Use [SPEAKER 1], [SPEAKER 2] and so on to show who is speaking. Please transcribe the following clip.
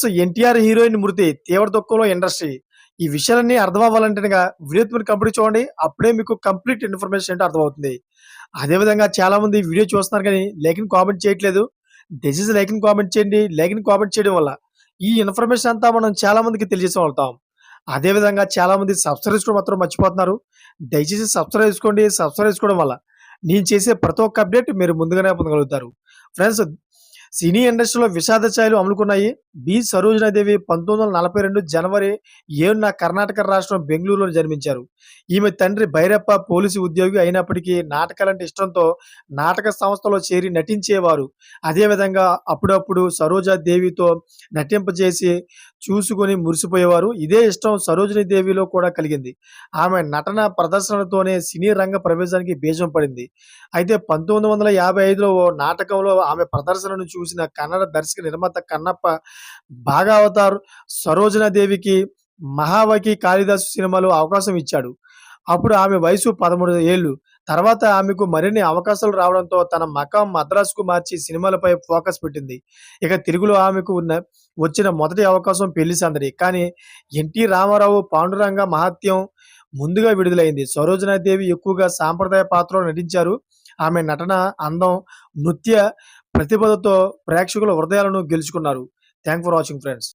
[SPEAKER 1] So NTR heroine మృతి తీవ్ర దుఃఖంలో ఇండస్ట్రీ. ఈ విషయాలన్నీ అర్థం అవ్వాలంటేగా వీడియో కంప్లీట్ చూడండి అప్పుడే మీకు కంప్లీట్ ఇన్ఫర్మేషన్ ఏంటో అర్థమవుతుంది. అదేవిధంగా చాలా మంది వీడియో చూస్తున్నారు కానీ లేఖని కామెంట్ చేయట్లేదు. డిజీజ్ లైక్ని కామెంట్ చేయండి. లైక్ని కామెంట్ చేయడం వల్ల ఈ ఇన్ఫర్మేషన్ అంతా మనం చాలా మందికి తెలియజేసి అదేవిధంగా చాలా మంది సబ్స్క్రైబ్ చేసుకోవడం మాత్రం మర్చిపోతున్నారు. దయచేసి సబ్స్క్రైబ్ చేసుకోండి. సబ్స్క్రైబ్ చేసుకోవడం వల్ల నేను చేసే ప్రతి ఒక్క అప్డేట్ మీరు ముందుగానే పొందగలుగుతారు. ఫ్రెండ్స్ సినీ ఇండస్ట్రీలో విషాద ఛాయలు అమ్ముకున్నాయి బి. సరోజనాదేవి పంతొమ్మిది వందల నలభై రెండు జనవరి ఏడున కర్ణాటక రాష్ట్రం బెంగళూరులో జన్మించారు. ఈమె తండ్రి భైరప్ప పోలీసు ఉద్యోగి అయినప్పటికీ నాటకాలంటే ఇష్టంతో నాటక సంస్థలో చేరి నటించేవారు. అదేవిధంగా అప్పుడప్పుడు సరోజాదేవితో నటింపజేసి చూసుకొని మురిసిపోయేవారు. ఇదే ఇష్టం సరోజిని దేవిలో కూడా కలిగింది. ఆమె నటన ప్రదర్శనతోనే సినీ రంగ ప్రవేశానికి బీజం పడింది. అయితే పంతొమ్మిది వందల యాభై ఐదులో ఓ నాటకంలో ఆమె ప్రదర్శనను చూసిన కన్నడ దర్శక నిర్మాత కన్నప్ప భాగావతార్ సరోజనాదేవికి మహావకి కాళిదాసు సినిమాలో అవకాశం ఇచ్చాడు. అప్పుడు ఆమె వయసు పదమూడు ఏళ్ళు. తర్వాత ఆమెకు మరిన్ని అవకాశాలు రావడంతో తన మకాం మద్రాసుకు మార్చి సినిమాలపై ఫోకస్ పెట్టింది. ఇక తెలుగులో ఆమెకు ఉన్న వచ్చిన మొదటి అవకాశం పెళ్ళి సందడి. కానీ ఎన్టీ రామారావు పాండురంగ మహత్యం ముందుగా విడుదలైంది. సరోజనాదేవి ఎక్కువగా సాంప్రదాయ పాత్రలో నటించారు. ఆమె నటన అందం నృత్య ప్రతిభతో ప్రేక్షకుల హృదయాలను గెలుచుకున్నారు. Thank for watching friends